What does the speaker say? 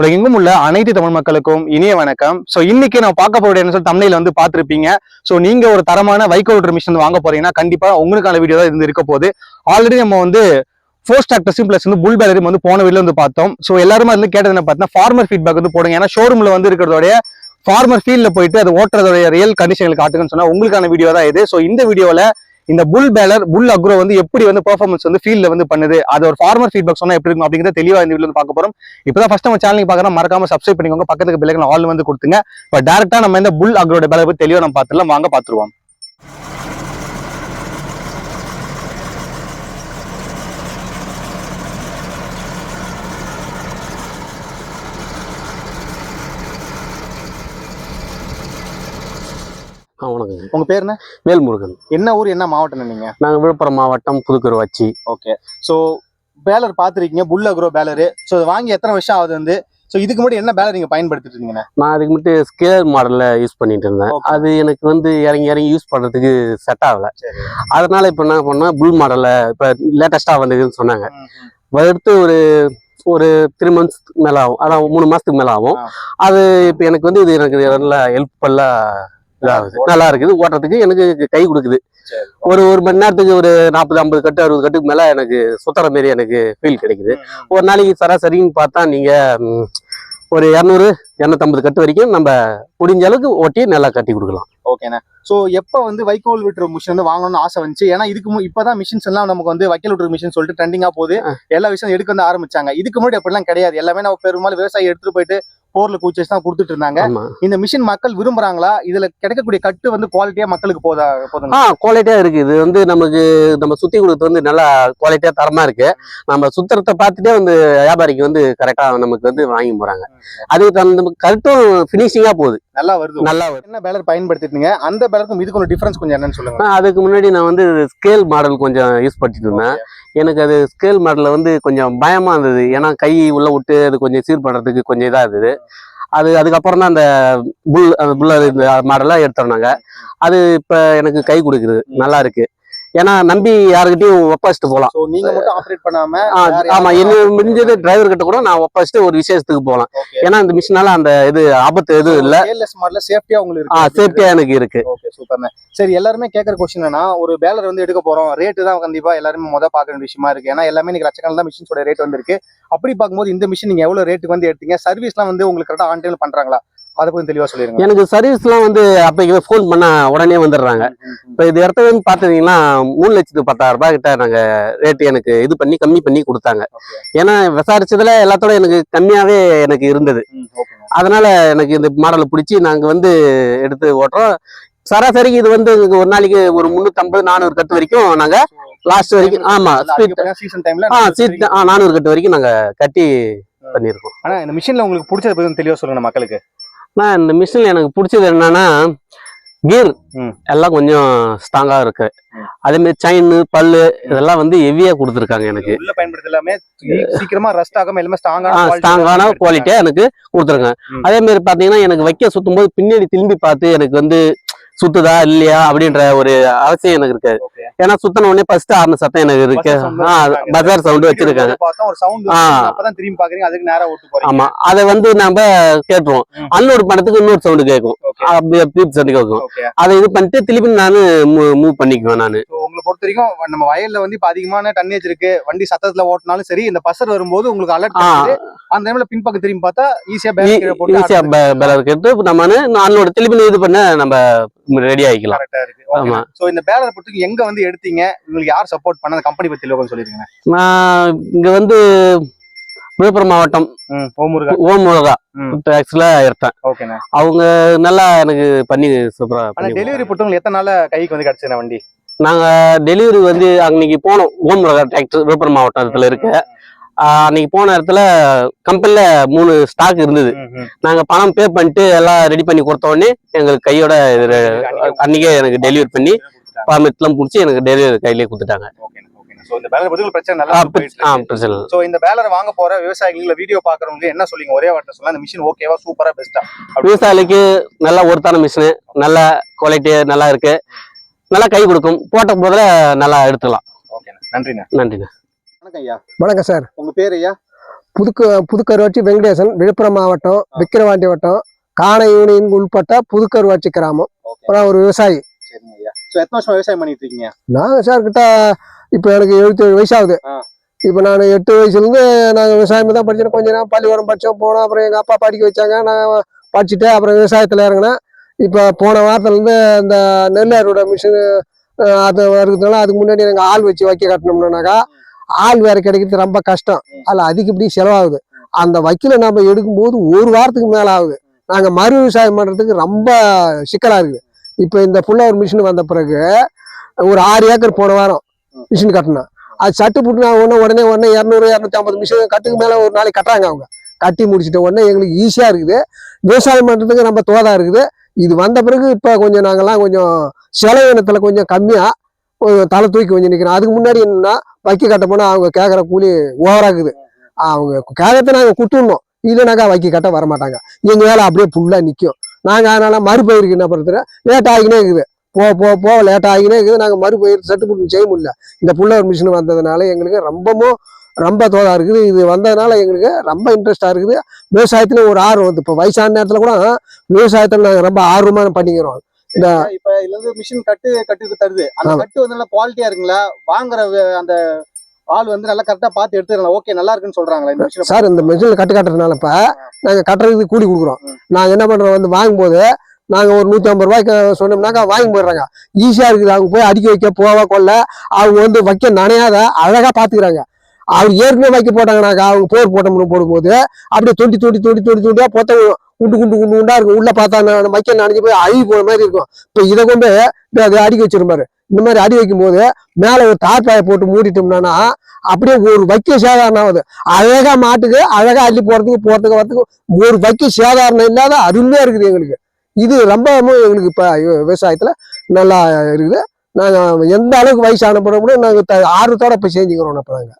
உலகெங்கும் உள்ள அனைத்து தமிழ் மக்களுக்கும் இனிய வணக்கம். சோ இன்னைக்கு நான் பார்க்க போறது சொல்லி தமிழில் வந்து பார்த்துருப்பீங்க. சோ நீங்க ஒரு தரமான வைக்கோல்டர் மிஷின் வாங்க போறீங்கன்னா கண்டிப்பா உங்களுக்கான வீடியோ தான் இருந்து இருக்க போகுது. ஆல்ரெடி நம்ம வந்து ஃபோர் ஸ்டாக்டர்ஸும் ப்ளஸ் வந்து புல் பேலரி வந்து போன வீடியோ வந்து பார்த்தோம். சோ எல்லாருமே வந்து கேட்டது என்ன பார்த்தீங்கன்னா ஃபார்மர் ஃபீட்பேக் வந்து போடுங்க. ஏன்னா ஷோரூம்ல வந்து இருக்கிறதோடைய ஃபார்மர் ஃபீல்ட்ல போயிட்டு அது ஓட்டுறதோடைய ரியல் கண்டிஷன்கள் காட்டுங்கன்னு சொன்னா உங்களுக்கான வீடியோ தான் இது. சோ இந்த வீடியோல இந்த புல் பேலர் புல் அக்ரோ வந்து எப்படி வந்து பெர்ஃபார்மன்ஸ் வந்து ஃபீல்ட்ல வந்து பண்ணுது? அது ஒரு ஃபார்மர் ஃபீட்பேக் சொன்னா எப்படி இருக்கும் அப்படிங்கிறத தெளிவா இந்த வீடியோ வந்து பார்க்க போறோம். இப்பதான் ஃபர்ஸ்ட் நம்ம சேனலுக்கு பார்க்கறோம். மறக்காம சப்ஸ்கிரைப் பண்ணிக்கோங்க. பக்கத்துக்கு பிள்ளைங்க ஆல் வந்து கொடுத்துங்க. இப்போ டேரக்டா நம்ம இந்த புல் அக்ரோட பேலர் தெளிவா நம்ம பார்த்துலாம் வாங்க பார்த்துருவோம். ஆ வணக்கங்க. உங்க பேர் என்ன? வேல்முருகன் என்ன ஊர் என்ன மாவட்டம் நீங்க? நாங்கள் விழுப்புரம் மாவட்டம் புதுக்குருவாச்சி. ஓகே. சோ பேலர் பாத்துருக்கீங்க புல் அக்ரோ பேலர் சோ வாங்கி எத்தனை வருஷம் ஆகுது வந்து? சோ இதுக்கு முன்னாடி என்ன பேலர் நீங்க பயன்படுத்திட்டு இருக்கீங்க நான் அதுக்கு மட்டும் ஸ்கேல் மாடலில் யூஸ் பண்ணிட்டு இருந்தேன். அது எனக்கு வந்து இறங்கி இறங்கி யூஸ் பண்ணுறதுக்கு செட் ஆகலை. அதனால இப்போ என்ன பண்ணேன் புல் மாடலில் இப்போ லேட்டஸ்ட்டாக வந்ததுன்னு சொன்னாங்க. எடுத்து ஒரு ஒரு த்ரீ மந்த்ஸ் மேலே ஆகும். அதான் மூணு மாதத்துக்கு மேலே ஆகும். அது இப்போ எனக்கு வந்து இது எனக்கு நல்லா ஹெல்ப்ஃபுல்லாக இதாகுது நல்லா இருக்குது ஓட்டுறதுக்கு எனக்கு கை கொடுக்குது. ஒரு ஒரு மணி நேரத்துக்கு ஒரு நாற்பது ஐம்பது கட்டு அறுபது கட்டுக்கு மேலே எனக்கு சுத்துற மாரி எனக்கு ஃபீல் கிடைக்குது. ஒரு நாளைக்கு சராசரின்னு பார்த்தா நீங்க ஒரு இரநூறு இரநூத்தம்பது கட்டு வரைக்கும் நம்ம முடிஞ்ச அளவுக்கு ஒட்டி நல்லா கட்டி கொடுக்கலாம். ஓகேண்ணா. சோ எப்ப வந்து வைக்கோல் விட்டுற மிஷின் வந்து வாங்கணும்னு ஆசை வந்துச்சு? ஏன்னா இதுக்கு இப்பதான் மிஷின்ஸ் எல்லாம் நமக்கு வந்து வைக்கோல் விட்டுற மிஷின் சொல்லிட்டு ட்ரெண்டிங்கா போகுது. எல்லா விஷயம் எடுக்க வந்து ஆரம்பிச்சாங்க. இதுக்கு முன்னாடி அப்படிலாம் கிடையாது. எல்லாமே நம்ம பெரும்பாலும் விவசாயி எடுத்துட்டு போயிட்டு போர்ல கூச்சி தான் கொடுத்துட்டு இருந்தாங்க இந்த மிஷின் மக்கள் விரும்புறாங்களா? இதுல கிடைக்கக்கூடிய கட்டு வந்து குவாலிட்டியா மக்களுக்கு போதா போதும்? ஆ குவாலிட்டியா இருக்கு. இது வந்து நமக்கு நம்ம சுத்தி கொடுத்து வந்து நல்லா குவாலிட்டியா தரமா இருக்கு. நம்ம சுத்தரத்தை பார்த்துட்டே வந்து வியாபாரிக்கு வந்து கரெக்டா நமக்கு வந்து வாங்கி போறாங்க. அதுக்கு தகுந்த கரெக்டும் ஃபினிஷிங்கா போகுது. நல்லா வருது நல்லா வருது. என்ன பேலர் பயன்படுத்திட்டீங்க அந்த பேலருக்கும் இதுக்கு ஒரு டிஃபரன்ஸ் கொஞ்சம் என்னன்னு சொல்லுங்க. அதுக்கு முன்னாடி நான் வந்து ஸ்கேல் மாடல் கொஞ்சம் யூஸ் பண்ணிட்டு இருந்தேன். எனக்கு அது ஸ்கேல் மாடலில் வந்து கொஞ்சம் பயமா இருந்தது. ஏன்னா கை உள்ள விட்டு அது கொஞ்சம் சீர் பண்றதுக்கு கொஞ்சம் இதா இருந்தது. அது அதுக்கப்புறம் தான் அந்த புல் அந்த புல்லர் இந்த மாடலாக எடுத்துறாங்க அது இப்போ எனக்கு கை கொடுக்குது. நல்லா இருக்கு. ஏன்னா நம்பி யாருக்கிட்டையும் ஒப்பாச்சிட்டு போகலாம். நீங்க மட்டும் ஆபரேட் பண்ணாம ஆமா என்ன முடிஞ்சது டிரைவர் கிட்ட கூட நான் ஒப்பாச்சிட்டு ஒரு விசேஷத்துக்கு போகலாம். ஏன்னா இந்த மிஷினால அந்த இது ஆபத்து எதுவும் இல்லை. மாடல சேஃப்டியா உங்களுக்கு ஆ சேஃப்டியா எனக்கு இருக்கு. ஓகே சூப்பர்ண்ணே சரி எல்லாருமே கேட்கற கொஸ்டின் என்னன்னா ஒரு பேலர் வந்து எடுக்க போறோம். ரேட்டு தான் கண்டிப்பா எல்லாருமே முத வேண்டிய விஷயமா இருக்கு. ஏன்னா எல்லாமே இன்னைக்கு லட்சக்கணக்கில் தான் மிஷின்ஸோட ரேட் வந்து இருக்கு அப்படி பார்க்கும்போது இந்த மிஷின் நீங்க எவ்வளவு ரேட்டுக்கு வந்து எடுத்தீங்க? சர்வீஸ்லாம் வந்து உங்களுக்கு கரெக்டா ஆன் டைம்ல பண்றாங்களா? அதை கொஞ்சம் தெளிவா சொல்லிருங்க. எனக்கு சர்வீஸ்லாம் வந்து அப்போ ஃபோன் பண்ணா உடனே வந்துடுறாங்க. இப்போ இது இடத்துல வந்து பார்த்தீங்கன்னா மூணு லட்சத்து பத்தாயிரம் ரூபாய் கிட்ட நாங்கள் ரேட்டு எனக்கு இது பண்ணி கம்மி பண்ணி கொடுத்தாங்க. ஏன்னா விசாரிச்சதுல எல்லாத்தோட எனக்கு கம்மியாகவே எனக்கு இருந்தது. அதனால எனக்கு இந்த மாடலை பிடிச்சி நாங்கள் வந்து எடுத்து ஓட்டுறோம். சராசரிக்கு இது வந்து ஒரு நாளைக்கு ஒரு முந்நூற்றம்பது நானூறு கட்டு வரைக்கும் நாங்கள் லாஸ்ட் வரைக்கும் ஆமா ஸ்பீட் சீசன் டைம்ல ஆ சீட் ஆ நானூறு கட்டு வரைக்கும் நாங்கள் கட்டி பண்ணியிருக்கோம். ஆனா இந்த மிஷின்ல உங்களுக்கு பிடிச்சத பத்தி கொஞ்சம் தெளிவா சொல்லுங்க மக்களுக்கு. நான் இந்த மிஷினில் எனக்கு பிடிச்சது என்னன்னா கியர் ம். எல்லாம் கொஞ்சம் ஸ்ட்ராங்காக இருக்கு. அதே மாதிரி செயின் பல்லு இதெல்லாம் வந்து ஹெவியாக கொடுத்துருக்காங்க எனக்கு உள்ள பயன்படுத்த எல்லாமே சீ- சீக்கிரமா ரஸ்ட் ஆகாம எல்லாமே ஸ்ட்ராங்கான ஸ்ட்ராங்கான குவாலிட்டியா எனக்கு கொடுத்துருங்க. அதே மாதிரி பாத்தீங்கன்னா எனக்கு வைக்க சுத்தும் போது பின்னாடி திரும்பி பார்த்து எனக்கு வந்து சுத்துதா இல்லையா அப்படின்ற ஒரு அவசியம் எனக்கு இருக்காது ஏன்னா சுத்தின உடனே ஃபர்ஸ்ட் ஆர்ன சத்தம் எனக்கு இருக்கு. பஜார் சவுண்ட் வச்சிருக்காங்க. ஆமா. அதை வந்து நம்ம கேட்டுருவோம். ம். அன்லோட் பண்ணதுக்கு இன்னொரு சவுண்ட் கேட்கும். பீப் சவுண்ட் கேட்கும். அதை இது பண்ணிட்டு திருப்பி நான் மூவ் பண்ணிக்குவேன் நான். உங்களை பொறுத்த வரைக்கும் நம்ம வயல்ல வந்து இப்ப அதிகமான டன்னேஜ் இருக்கு. வண்டி சத்தத்துல ஓட்டினாலும் சரி இந்த பசர் வரும்போது உங்களுக்கு அலர்ட் அந்த டைம்ல பின்பக்கம் திரும்பி பார்த்தா ஈஸியா ஈஸியா பேலர் கேட்டு நம்ம அன்லோட் திருப்பி இது பண்ண நம்ம ரெடி ஆகிக்கலாம். ஆமா. சோ இந்த பேலர் பொறுத்து எங்க வந்து எடுத்தீங்க. உங்களுக்கு யார் சப்போர்ட் பண்ண அந்த கம்பெனி பத்தி கொஞ்சம் சொல்லிருங்க நான் இங்க வந்து விழுப்புரம் மாவட்டம் ஓமுருகா. ஓம் முருகா ம் ஆக்சுவலா எடுத்தேன் ஓகேண்ணா. அவங்க நல்லா எனக்கு பண்ணி சூப்பரா டெலிவரி பொறுத்தவங்க எத்தனை நாள்ல கைக்கு வந்து கிடைச்சது வண்டி? நாங்க டெலிவரி வந்து அன்னைக்கு போனோம். ஓம் முருகா டிராக்டர் விழுப்புரம் மாவட்டத்துல இருக்கு. ஆஹ் அன்னைக்கு போன இடத்துல கம்பெனில மூணு ஸ்டாக் இருந்தது. நாங்க பணம் பே பண்ணிட்டு எல்லாம் ரெடி பண்ணி கொடுத்த உடனே எங்களுக்கு கையோட அன்னைக்கே எனக்கு டெலிவரி பண்ணி. ஃபார்மேட்லாம் பிடிச்சி எனக்கு டெலிவரி கையிலே கொடுத்துட்டாங்க. ஓகேண்ணா, ஓகேண்ணா. So, இந்த பேலர் பத்தி உங்களுக்கு பிரச்சனை நல்லா ஆ, போயிட்டு பிரச்ச- ஆ, இருக்கு. பிரச்சனை இல்லை. சோ இந்த பேலர் வாங்க போற விவசாயிகள் வீடியோ பாக்குறவங்களுக்கு என்ன சொல்லுங்க ஒரே வார்த்தை சொல்லலாம் இந்த மிஷின் ஓகேவா சூப்பரா பெஸ்டா விவசாயிகளுக்கு நல்ல ஒருத்தான மிஷினு நல்ல குவாலிட்டி நல்லா இருக்கு. நல்லா கை கொடுக்கும். போட்ட போதில் நல்லா எடுத்துக்கலாம். நன்றிண்ணா. நன்றிண்ணா. வணக்கம் ஐயா. வணக்கம் சார். உங்க பேர் ஐயா? புதுக்க புதுக்கருவாச்சி வெங்கடேசன் விழுப்புரம் மாவட்டம் விக்கிரவாண்டி வட்டம் காண யூனியன் உள்பட்ட புதுக்கருவாச்சி கிராமம். ஒரு விவசாயி. சரிங்க ஐயா. ஸோ எத்தனை வருஷம் விவசாயம் பண்ணிட்டு இருக்கீங்க நாங்கள் சார் கிட்ட இப்போ எனக்கு எழுபத்தேழு வயசாகுது. இப்போ நான் எட்டு வயசுலேருந்து நாங்கள் விவசாயம் தான் படிச்சேன் கொஞ்ச நேரம் பள்ளிக்கூடம் படித்தோம் போனோம் அப்புறம் எங்கள் அப்பா படிக்க வச்சாங்க. நான் படிச்சுட்டு அப்புறம் விவசாயத்தில் இறங்கினேன். இப்போ போன வாரத்துலேருந்து இந்த நெல் அறுவடை மிஷின் அது வருதுனால அதுக்கு முன்னாடி நாங்கள் ஆள் வச்சு வைக்க கட்டணும்னாக்கா ஆள் வேற கிடைக்கிறது ரொம்ப கஷ்டம். அதில் அதிக இப்படி செலவாகுது. அந்த வைக்கல நம்ம எடுக்கும்போது ஒரு வாரத்துக்கு மேலே ஆகுது நாங்கள் மறு விவசாயம் பண்ணுறதுக்கு ரொம்ப சிக்கலாக இருக்குது. இப்போ இந்த புல்லவர் மிஷின் வந்த பிறகு ஒரு ஆறு ஏக்கர் போன வாரம் மிஷின் கட்டணும் அது சட்டு புட்டு நான் உடனே உடனே உடனே இரநூறு இரநூத்தி ஐம்பது மிஷின் கட்டுக்கு மேலே ஒரு நாளைக்கு கட்டுறாங்க அவங்க. கட்டி முடிச்சிட்ட உடனே எங்களுக்கு ஈஸியாக இருக்குது. விவசாயம் பண்ணுறதுக்கு ரொம்ப தோதா இருக்குது. இது வந்த பிறகு இப்போ கொஞ்சம் நாங்கள்லாம் கொஞ்சம் செலவினத்தில் கொஞ்சம் கம்மியாக தலை தூக்கி கொஞ்சம் நிற்கிறோம் அதுக்கு முன்னாடி என்னன்னா வைக்க கட்ட போனால் அவங்க கேட்குற கூலி ஓவராகுது அவங்க கேட்கறத நாங்கள் குட்டுடணும் இல்லைனாக்கா வைக்க கட்ட வர மாட்டாங்க எங்கள் வேலை அப்படியே ஃபுல்லாக நிற்கும் நாங்கள் அதனால மறுபயிருக்கு என்ன பண்ணுறது லேட் ஆகினே இருக்குது. போ போ போ லேட் ஆகினே இருக்குது. நாங்கள் மறுபயிர் செட்டு புட்டு செய்ய முடியல. இந்த புல்லவர் மிஷின் வந்ததுனால எங்களுக்கு ரொம்பவும் ரொம்ப தோதா இருக்குது. இது வந்ததுனால எங்களுக்கு ரொம்ப இன்ட்ரெஸ்டாக இருக்குது. விவசாயத்துல ஒரு ஆர்வம் வந்து இப்போ வயசான நேரத்தில் கூட விவசாயத்தில் நாங்கள் ரொம்ப ஆர்வமாக பண்ணிக்கிறோம். இந்த இப்ப இதுல இருந்து மிஷின் கட்டு கட்டுக்கு தருது. அந்த. கட்டு வந்து நல்லா குவாலிட்டியா இருக்குங்களா? வாங்குற அந்த ஆள் வந்து நல்லா கரெக்டா பார்த்து எடுத்துக்கலாம் ஓகே நல்லா இருக்குன்னு சொல்றாங்களா இந்த மிஷின் சார் இந்த மிஷினில் கட்டு கட்டுறதுனால இப்போ நாங்கள் கட்டுறதுக்கு கூலி கொடுக்குறோம். நாங்கள் என்ன பண்ணுறோம் வந்து வாங்கும்போது நாங்கள் ஒரு நூற்றி ஐம்பது ரூபாய்க்கு சொன்னோம்னாக்கா வாங்கி போயிடுறாங்க. ஈஸியாக இருக்குது. அவங்க போய் அடிக்க வைக்க போவா கொள்ள அவங்க வந்து வைக்க நனையாத அழகாக பார்த்துக்கிறாங்க. அவர் ஏற்கனவே வைக்க போட்டாங்கனாக்கா அவங்க போர் போட்டோம்னு போடும்போது அப்படியே தொண்டி தொண்டி தொண்டி தொண்டி தொண்டியா பொத்த. குண்டு குண்டு குண்டு குண்டா இருக்கும். உள்ள பார்த்தா வைக்க நனைஞ்சு போய் அழுகி போன மாதிரி இருக்கும். இப்போ இதை கொண்டு அதை அடிக்க வச்சிருப்பாரு. இந்த மாதிரி அடி வைக்கும்போது மேலே ஒரு தார்பாயை போட்டு மூடிட்டோம்னா அப்படியே ஒரு வைக்க சேதாரணம் ஆகுது அழகா மாட்டுக்கு அழகா அள்ளி போறதுக்கு போறதுக்கு வரதுக்கு ஒரு வைக்க சேதாரணம் இல்லாத அருமையா இருக்குது எங்களுக்கு. இது ரொம்பவும் எங்களுக்கு இப்போ விவசாயத்தில் நல்லா இருக்குது. நாங்கள் எந்த அளவுக்கு வயசான பிறகு கூட நாங்கள் ஆர்வத்தோட இப்போ செஞ்சுக்கிறோம் இப்ப நாங்கள்